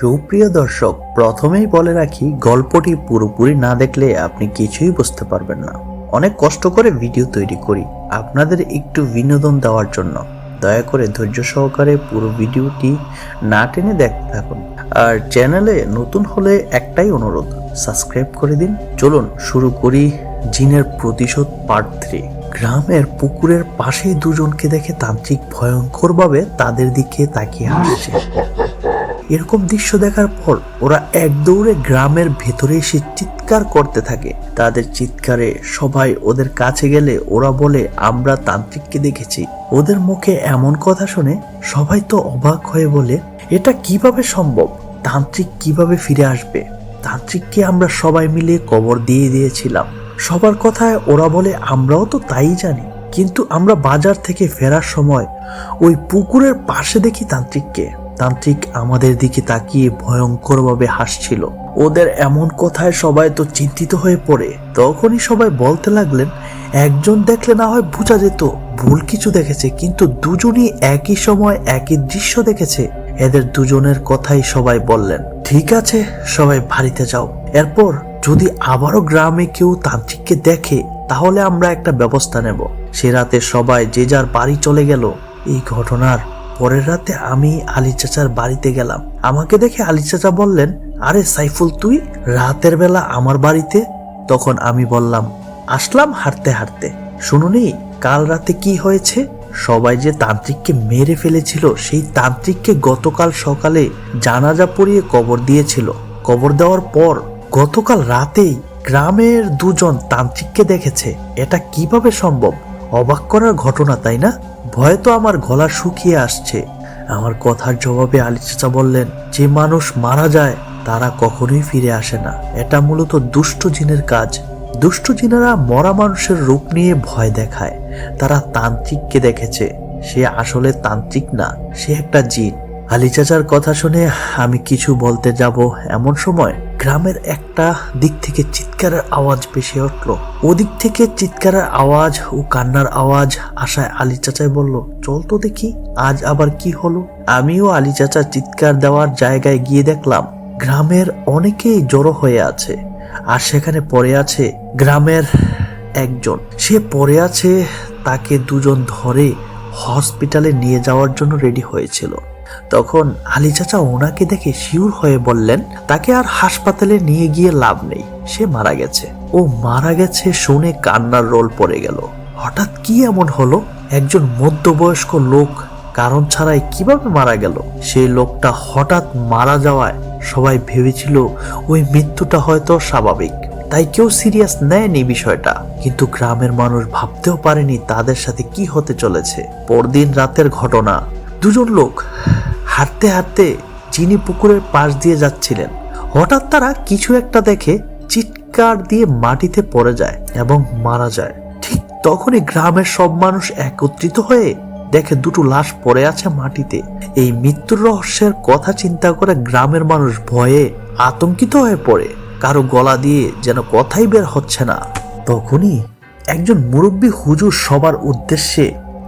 সুপ্রিয় দর্শক, প্রথমেই বলে রাখি, গল্পটি পুরোপুরি না দেখলে আপনি কিছুই বুঝতে পারবেন না। অনেক কষ্ট করে ভিডিও তৈরি করি। আপনাদের একটু বিনোদন দেওয়ার জন্য। দয়া করে ধৈর্য সহকারে পুরো ভিডিওটি না টেনে দেখতে থাকুন আর চ্যানেলে নতুন হলে একটাই অনুরোধ, সাবস্ক্রাইব করে দিন। চলুন শুরু করি জিনের প্রতিশোধ পার্ট থ্রি গ্রামের পুকুরের পাশেই দুজনকে দেখে তান্ত্রিক ভয়ঙ্করভাবে তাদের দিকে তাকিয়ে হাসছে। এরকম দৃশ্য দেখার পর ওরা এক দৌড়ে গ্রামের ভেতরে এসে চিৎকার করতে থাকে। তাদের চিৎকারে সবাই ওদের কাছে গেলে ওরা বলে, আমরা তান্ত্রিককে দেখেছি। ওদের মুখে এমন কথা শুনে সবাই তো অবাক হয়ে বলে, এটা কীভাবে সম্ভব? তান্ত্রিক কীভাবে ফিরে আসবে? তান্ত্রিককে আমরা সবাই মিলে কবর দিয়ে দিয়েছিলাম। সবার কথায় ওরা বলে, আমরাও তো তাই জানি। কিন্তু আমরা বাজার থেকে ফেরার সময় ওই পুকুরের পাশে দেখি তান্ত্রিককে। তান্ত্রিক আমাদের দিকে তাকিয়ে ভয়ঙ্করভাবে হাসছিল। ওদের এমন কথায় সবাই তো চিন্তিত হয়ে পড়ে। তখনই সবাই বলতে লাগলেন, একজন দেখলে না হয় বোঝা যেত, ভুল কিছু দেখেছে, কিন্তু দুজনই একই সময় একই দৃশ্য দেখেছে। এদের দুজনের কথাই সবাই বললেন, ঠিক আছে, সবাই বাড়িতে যাও। এরপর যদি আবারও গ্রামে কেউ তান্ত্রিককে দেখে, তাহলে আমরা একটা ব্যবস্থা নেব। সে রাতে সবাই যে যার বাড়ি চলে গেল। এই ঘটনার পরের রাতে আমি আলী চাচার বাড়িতে গেলাম। আমাকে দেখে আলী চাচা বললেন, আরে সাইফুল, তুই রাতের বেলা আমার বাড়িতে? তখন আমি বললাম, আসলাম হাঁটতে হাঁটতে। শুনুনি কাল রাতে কি হয়েছে? সবাই যে তান্ত্রিককে মেরে ফেলেছিল, সেই তান্ত্রিককে গতকাল সকালে জানাজা পরিয়ে কবর দিয়েছিল। কবর দেওয়ার পর গতকাল রাতেই গ্রামের দুজন তান্ত্রিককে দেখেছে। এটা কীভাবে সম্ভব? অবাক করার ঘটনা, তাই না? ভয়ে তো আমার গলা শুকিয়ে আসছে। আমার কথার জবাবে আলী চাচা বললেন, যে মানুষ মারা যায়, তারা কখনোই ফিরে আসে না। এটা মূলত দুষ্ট জিনের কাজ। দুষ্ট জিনেরা মরা মানুষের রূপ নিয়ে ভয় দেখায়। তারা তান্ত্রিককে দেখেছে। সে আসলে তান্ত্রিক না, সে একটা জিন। আলী চাচার কথা শুনে আমি কিছু বলতে যাব এমন সময় গ্রামের একটা দিক থেকে চিৎকারের আওয়াজ ভেসে উঠল। ওদিক থেকে চিৎকারের আওয়াজ ও কান্নার আওয়াজ আশায় আলী চাচাই বলল, চল তো দেখি, আজ আবার কি হলো? আমিও আলী চাচা চিৎকার দেওয়ার জায়গায় গিয়ে দেখলাম, গ্রামের অনেকেই জড়ো হয়ে আছে আর সেখানে পড়ে আছে গ্রামের একজন। সে পড়ে আছে, তাকে দুজন ধরে হসপিটালে নিয়ে যাওয়ার জন্য রেডি হয়েছিল। তখন আলী চাচা ওনাকে দেখে শিউর হয়ে বললেন, তাকে আর হাসপাতালে নিয়ে গিয়ে লাভ নেই, সে মারা গেছে। ও মারা গেছে শুনে কান্নার রোল পড়ে গেল। হঠাৎ কি এমন হলো? একজন মধ্যবয়স্ক লোক কারণ ছাড়াই কীভাবে মারা গেল? সেই লোকটা হঠাৎ মারা যাওয়ায় সবাই ভেবেছিল ওই মৃত্যুটা হয়তো স্বাভাবিক। তাই কেউ সিরিয়াস নেয়নি বিষয়টা। কিন্তু গ্রামের মানুষ ভাবতেও পারেনি তাদের সাথে কি হতে চলেছে। পরদিন রাতের ঘটনা। দুজন লোক হাঁটতে হাঁটতে চিনি পুকুরের পাশ দিয়ে যাচ্ছিলেন, হঠাৎ তারা কিছু একটা দেখে চিৎকার দিয়ে মাটিতে পড়ে যায় এবং মারা যায়। ঠিক তখনই গ্রামের সব মানুষ একত্রিত হয়ে দেখে দুটো লাশ পড়ে আছে মাটিতে। এই মৃত্যুর রহস্যের কথা চিন্তা করে গ্রামের মানুষ ভয়ে আতঙ্কিত হয়ে পড়ে। কারও গলা দিয়ে যেন কথাই বের হচ্ছে না। তখনই একজন মুরব্বী হুজুর সবার উদ্দেশ্যে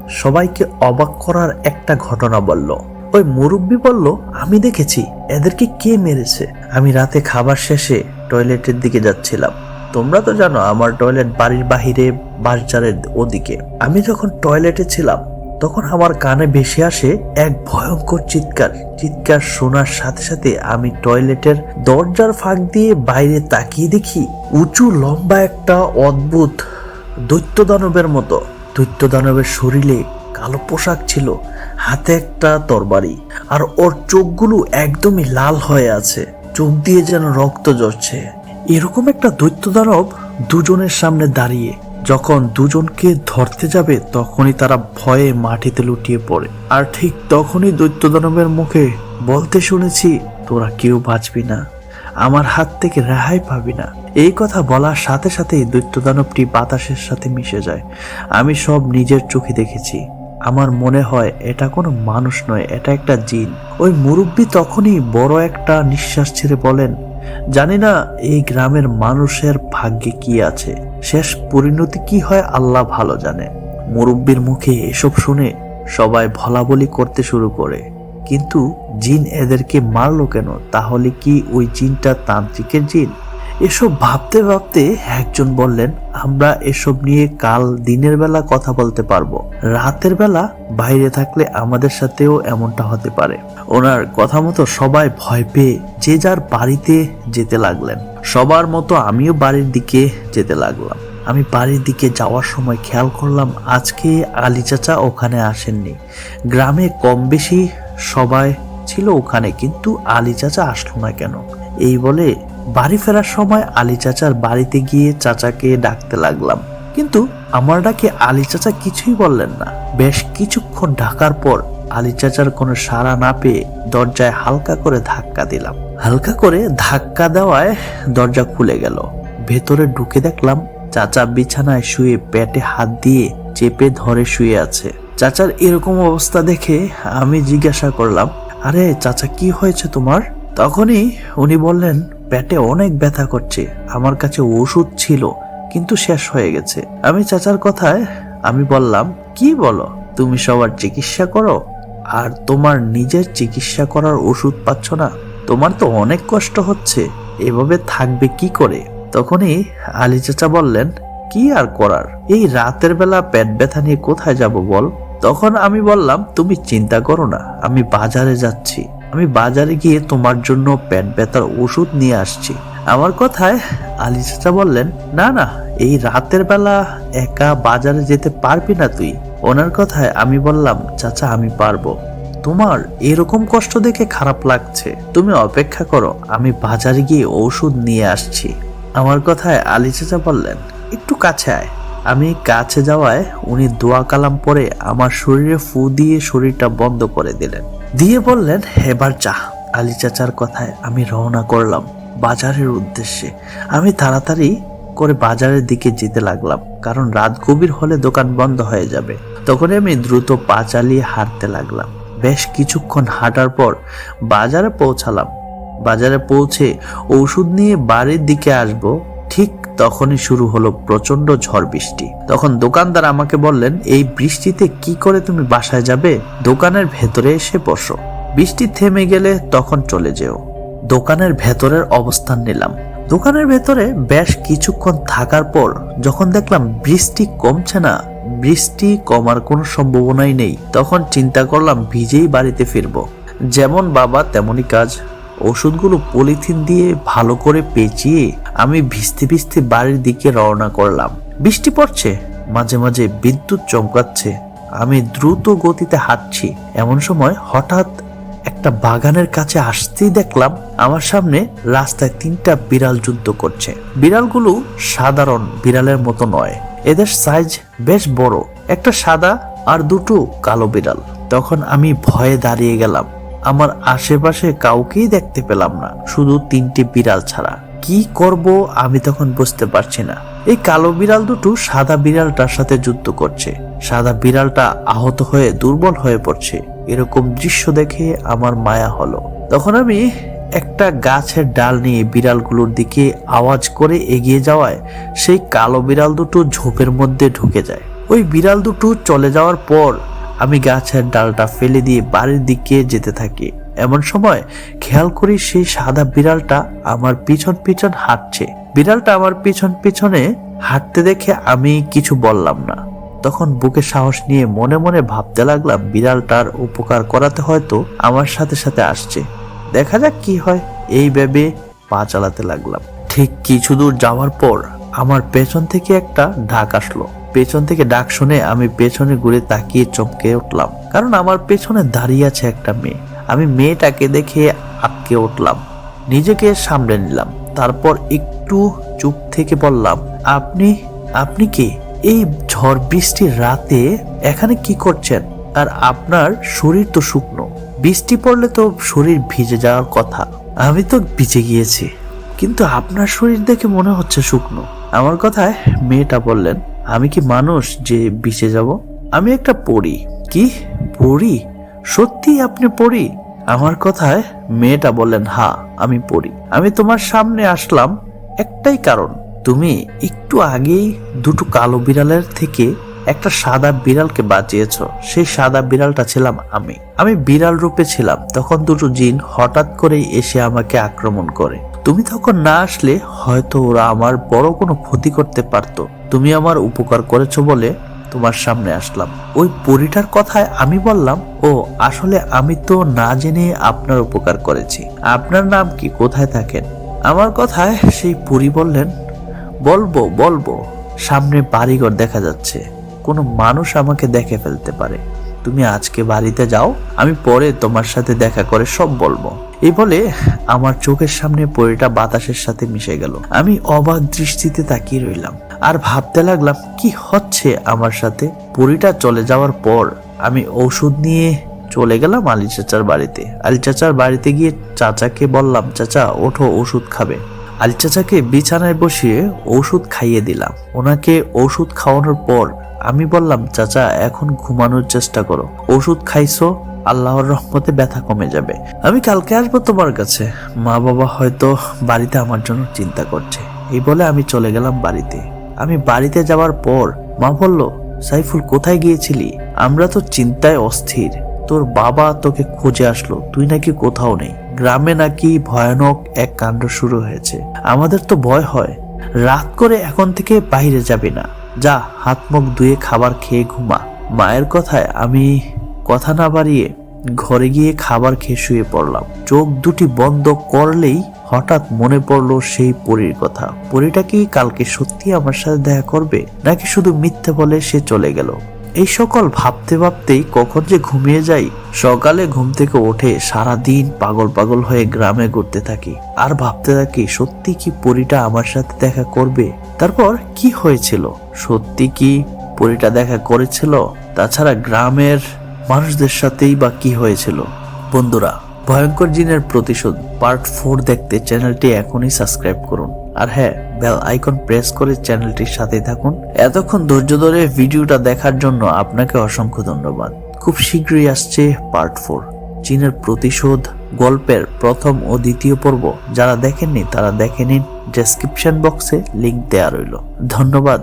সবাইকে অবাক করার একটা ঘটনা বলল। ওই মুরব্বী বলল, আমি দেখেছি, এদেরকে কে মেরেছে? আমি রাতে খাবার শেষে টয়লেটের দিকে যাচ্ছিলাম। তোমরা তো জানো, আমার টয়লেট বাড়ির বাহিরে বাসজারের ওদিকে। আমি যখন টয়লেটে ছিলাম, তখন আমার কানে ভেসে আসে এক ভয়ঙ্কর চিৎকার। চিৎকার শোনার সাথে সাথে আমি টয়লেটের দরজার ফাঁক দিয়ে বাইরে তাকিয়ে দেখি, উঁচু লম্বা একটা অদ্ভুত দৈত্য দানবের মতো। দৈত্য দানবের শরীরে কালো পোশাক ছিল, হাতে একটা তরবারি, আর ওর চোখগুলো একদমই লাল হয়ে আছে, চোখ দিয়ে যেন রক্ত ঝরছে। এরকম একটা দৈত্য দানব দুজনের সামনে দাঁড়িয়ে, যখন দুজনকে ধরতে যাবে, তখনই তারা ভয়ে মাটিতে লুটিয়ে পড়ে। আর ঠিক তখনই দৈত্য দানবের মুখে বলতে শুনেছি, তোরা কেউ বাঁচবি না, আমার হাত থেকে রেহাই পাবি না। এই কথা বলার সাথে সাথেই দৈত্যদানবটি বাতাসের সাথে মিশে যায়। আমি সব নিজের চোখে দেখেছি। আমার মনে হয় এটা কোনো মানুষ নয়, এটা একটা জিন। ওই মুরব্বী তখনই বড় একটা নিঃশ্বাস ছেড়ে বলেন, জানি না এই গ্রামের মানুষের ভাগ্যে কি আছে। শেষ পরিণতি কি হয় আল্লাহ ভালো জানে। মুরব্বীর মুখে এসব শুনে সবাই ভলাবলি করতে শুরু করে। কিন্তু জিন এদেরকে মারলো কেন? তাহলে কি ওই জিনটা তান্ত্রিকের জিন? এসব ভাবতে ভাবতে একজন বললেন, আমরা এসব নিয়ে কাল দিনের বেলা কথা বলতে পারব। রাতের বেলা বাইরে থাকলে আমাদের সাথেও এমনটা হতে পারে। ওনার কথা মতো সবাই ভয় পেয়ে যে যার বাড়িতে যেতে লাগলেন। সবার মতো আমিও বাড়ির দিকে যেতে লাগলাম। আমি বাড়ির দিকে যাওয়ার সময় খেয়াল করলাম, আজকে আলী চাচা ওখানে আসেননি। গ্রামে কম বেশি সবাই ছিল ওখানে, কিন্তু আলী চাচা আসলো না কেন? এই বলে বাড়ি ফেরার সময় আলী চাচার বাড়িতে গিয়ে চাচাকে ডাকতে লাগলাম। কিন্তু আমার ডাকে আলী চাচা কিছুই বললেন না। বেশ কিছুক্ষণ ঢাকার পর আলী চাচার কোনো সাড়া না পেয়ে দরজায় হালকা করে ধাক্কা দিলাম। হালকা করে ধাক্কা দেওয়ায় দরজা খুলে গেল। ভেতরে ঢুকে দেখলাম চাচা বিছানায় শুয়ে পেটে হাত দিয়ে চেপে ধরে শুয়ে আছে। চাচার এরকম অবস্থা দেখে আমি জিজ্ঞাসা করলাম, আরে চাচা, কি হয়েছে তোমার? তখনই উনি বললেন পেটে অনেক ব্যথা করছে, আমার কাছে ওষুধ ছিল, কিন্তু শেষ হয়ে গেছে। আমি চাচার কথায়, আমি বললাম, কি বলো? তুমি সবার চিকিৎসা করো? আর তোমার নিজের চিকিৎসা করার ওষুধ পাচ্ছ না? তোমার তো অনেক কষ্ট হচ্ছে, এভাবে থাকবে কি করে? তখনই আলী চাচা বললেন, কি আর করার? এই রাতের বেলা পেট ব্যথা নিয়ে কোথায় যাব বল? তখন আমি বললাম, তুমি চিন্তা করো না, আমি বাজারে যাচ্ছি। আমি বাজারে গিয়ে তোমার জন্য পেট ব্যথার ওষুধ নিয়ে আসছি। আমার কথায় আলী চাচা বললেন, না না, এই রাতের বেলা একা বাজারে যেতে পারবি না তুই। ওনার কথায় আমি বললাম, চাচা, আমি পারব। তোমার এরকম কষ্ট দেখে খারাপ লাগছে। তুমি অপেক্ষা করো, আমি বাজারে গিয়ে ঔষধ নিয়ে আসছি। আমার কথায় আলী চাচা বললেন, একটু কাছে আয়। আমি কাছে যাওয়ায় উনি দোয়া কালাম পরে আমার শরীরে ফু দিয়ে শরীরটা বন্ধ করে দিলেন। দিয়ে বললেন হেবার যা। আলী চাচার কথায় আমি রওনা করলাম বাজারের উদ্দেশ্যে। আমি তাড়াতাড়ি করে বাজারের দিকে যেতে লাগলাম, কারণ রাত গভীর হলে দোকান বন্ধ হয়ে যাবে। তখন আমি দ্রুত পা চালিয়ে হাঁটতে লাগলাম। বেশ কিছুক্ষণ হাঁটার পর বাজারে পৌঁছালাম। বাজারে পৌঁছে ওষুধ নিয়ে বাড়ির দিকে আসব, ঠিক তখনই শুরু হলো প্রচণ্ড ঝড় বৃষ্টি। তখন দোকানদার আমাকে বললেন, এই বৃষ্টিতে কি করে তুমি বাসায় যাবে? দোকানের ভেতরে এসে বসো। বৃষ্টি থেমে গেলে তখন চলে যেও। দোকানের ভেতরের অবস্থান নিলাম। দোকানের ভেতরে বেশ কিছুক্ষণ থাকার পর যখন দেখলাম বৃষ্টি কমছে না, বৃষ্টি কমার কোনো সম্ভাবনাই নেই, তখন চিন্তা করলাম ভিজেই বাড়িতে ফিরবো। যেমন বাবা, তেমনই কাজ। ওষুধগুলো পলিথিন দিয়ে ভালো করে পেঁচিয়ে আমি ভিজতে ভিজতে বাড়ির দিকে রওনা করলাম। বৃষ্টি পড়ছে, মাঝে মাঝে বিদ্যুৎ চমকাচ্ছে। আমি দ্রুত গতিতে হাঁটছি। এমন সময় হঠাৎ একটা বাগানের কাছে আসতেই দেখলাম আমার সামনে রাস্তায় তিনটা বিড়াল যুদ্ধ করছে। বিড়ালগুলো সাধারণ বিড়ালের মতো নয়, এদের সাইজ বেশ বড়। একটা সাদা আর দুটো কালো বিড়াল। তখন আমি ভয়ে দাঁড়িয়ে গেলাম। আমার আশেপাশে কাউকেই দেখতে পেলাম না। শুধু তিনটি বিড়াল ছাড়া। কি করব আমি তখন বুঝতে পারছি না। এই কালো বিড়াল দুটো সাদা বিড়ালটার সাথে যুদ্ধ করছে। সাদা বিড়ালটা আহত হয়ে দুর্বল হয়ে পড়ছে। এরকম দৃশ্য দেখে আমার মায়া হলো। তখন আমি একটা গাছের ডাল নিয়ে বিড়ালগুলোর দিকে আওয়াজ করে এগিয়ে যাওয়ায় সেই কালো বিড়াল দুটো ঝোপের মধ্যে ঢুকে যায়। ওই বিড়াল দুটো চলে যাওয়ার পর আমি গাছের ডালটা ফেলে দিয়ে বাড়ির দিকে যেতে থাকি। এমন সময় খেয়াল করি সেই সাদা বিড়ালটা আমার পিছন পিছন হাঁটছে। বিড়ালটা আমার পিছন পিছনে হাঁটতে দেখে আমি কিছু বললাম না। তখন বুকে সাহস নিয়ে মনে মনে ভাবতে লাগলাম বিড়ালটার উপকার করাতে হয়তো আমার সাথে সাথে আসছে। দেখা যাক কি হয়, এই ভেবে পা চালাতে লাগলাম। ঠিক কিছু দূর যাওয়ার পর আমার পেছন থেকে একটা ঢাক আসলো। পেছন থেকে ডাক শুনে আমি পেছনে ঘুরে তাকিয়ে চমকে উঠলাম। কারণ আমার পেছনে দাঁড়িয়ে আছে একটা মেয়ে। আমি মেয়েটাকে দেখে আটকে উঠলাম। নিজেকে সামলে নিলাম। তারপর একটু চুপ থেকে বললাম, আপনি আপনি কি? এই ঝড় বৃষ্টির রাতে এখানে কি করছেন? আর আপনার শরীর তো শুকনো। বৃষ্টি পড়লে তো শরীর ভিজে যাওয়ার কথা। আমি তো ভিজে গিয়েছি। কিন্তু আপনার শরীর দেখে মনে হচ্ছে শুকনো। আমার কথায় মেয়েটা বললেন আমি কি মানুষ যে বিচে যাব? আমি একটা পড়ি কি? পড়ি সত্যি আপনি পড়ি আমার কথায় মেয়েটা বললেন, হা, আমি পড়ি আমি তোমার সামনে আসলাম একটাই কারণ। তুমি একটু আগেই দুটো কালো বিড়ালের থেকে একটা সাদা বিড়ালকে বাঁচিয়েছো। সেই সাদা বিড়ালটা ছিলাম আমি। আমি বিড়াল রূপে ছিলাম। তখন দুটো জিন হঠাৎ করেই এসে আমাকে আক্রমণ করে। তুমি তখন না আসলে হয়তো ওরা আমার বড় কোনো ক্ষতি করতে পারতো। তুমি আমার উপকার করেছ বলে তোমার সামনে আসলাম। ওই পরিটার কথায় আমি বললাম, ও, আসলে আমি তো না জেনে আপনার উপকার করেছি। আপনার নাম কি? কোথায় থাকেন? আমার কথায় সেই পুরী বললেন, বলব বলব। সামনে বাড়িঘর দেখা যাচ্ছে। কোনো মানুষ আমাকে দেখে ফেলতে পারে। তুমি আজকে বাড়িতে যাও, আমি পরে তোমার সাথে দেখা করে সব বলব। এই বলে আমার চোখের সামনে পরিটা বাতাসের সাথে মিশে গেল। আমি অবাক দৃষ্টিতে তাকিয়ে রইলাম। আর ভাবতে লাগলাম, কি হচ্ছে আমার সাথে? পরিটা চলে যাওয়ার পর আমি ওষুধ নিয়ে চলে গেলাম আলী চাচার বাড়িতে। আলী চাচার বাড়িতে গিয়ে চাচাকে বললাম, চাচা, ওঠো, ওষুধ খাবে। আলী চাচাকে বিছানায় বসিয়ে ওষুধ খাইয়ে দিলাম। ওনাকে ওষুধ খাওয়ানোর পর আমি বললাম, চাচা, এখন ঘুমানোর চেষ্টা করো। ওষুধ খাইছো, আল্লাহর রহমতে ব্যথা কমে যাবে। আমি কালকে আসব তোমার কাছে। মা বাবা হয়তো বাড়িতে আমার জন্য চিন্তা করছে। এই বলে আমি চলে গেলাম বাড়িতে। আমি বাড়িতে যাওয়ার পর মা বলল, সাইফুল, কোথায় গিয়েছিলি? আমরা তো চিন্তায় অস্থির। তোর বাবা তোকে খুঁজে আসলো। তুই নাকি কোথাও নেই। গ্রামে নাকি ভয়ানক এক কাণ্ড শুরু হয়েছে। আমাদের তো ভয় হয়। রাত করে এখন থেকে বাইরে যাবি না। যা, হাত মুখ ধুয়ে খাবার খেয়ে ঘুমা। মায়ের কথায় আমি কথা না বাড়িয়ে ঘরে গিয়ে খাবার খেয়ে শুয়ে পড়লাম। চোখ দুটি বন্ধ করলেই হঠাৎ মনে পড়ল সেই পরীর কথা। পরীটা কি কালকে সত্যি আমার সাথে দেখা করবে, নাকি শুধু মিথ্যে বলে সে চলে গেল? এই সকল ভাবতে ভাবতেই কখন যে ঘুমিয়ে যাই, সকালে ঘুম থেকে উঠে সারা দিন পাগল পাগল হয়ে গ্রামে ঘুরতে থাকি। আর ভাবতে থাকি, সত্যি কি পরীটা আমার সাথে দেখা করবে? তারপর কি হয়েছিল? সত্যি কি পরীটা দেখা করেছিল? তাছাড়া গ্রামের মানুষদের সাথেই বা কি হয়েছিল? বন্ধুরা ভয়ঙ্কর জিনের প্রতিশোধ পার্ট ফোর দেখতে চ্যানেলটি এখনই সাবস্ক্রাইব করুন। আর হ্যাঁ বেল আইকন প্রেস করে চ্যানেলটির সাথেই থাকুন। এতক্ষণ ধৈর্য ধরে ভিডিওটা দেখার জন্য আপনাকে অসংখ্য ধন্যবাদ। খুব শীঘ্রই আসছে পার্ট ফোর। চীনের প্রতিশোধ গল্পের প্রথম ও দ্বিতীয় পর্ব যারা দেখেননি, তারা দেখে নিন ডেসক্রিপশন বক্সে লিংক দেওয়া রইল। ধন্যবাদ।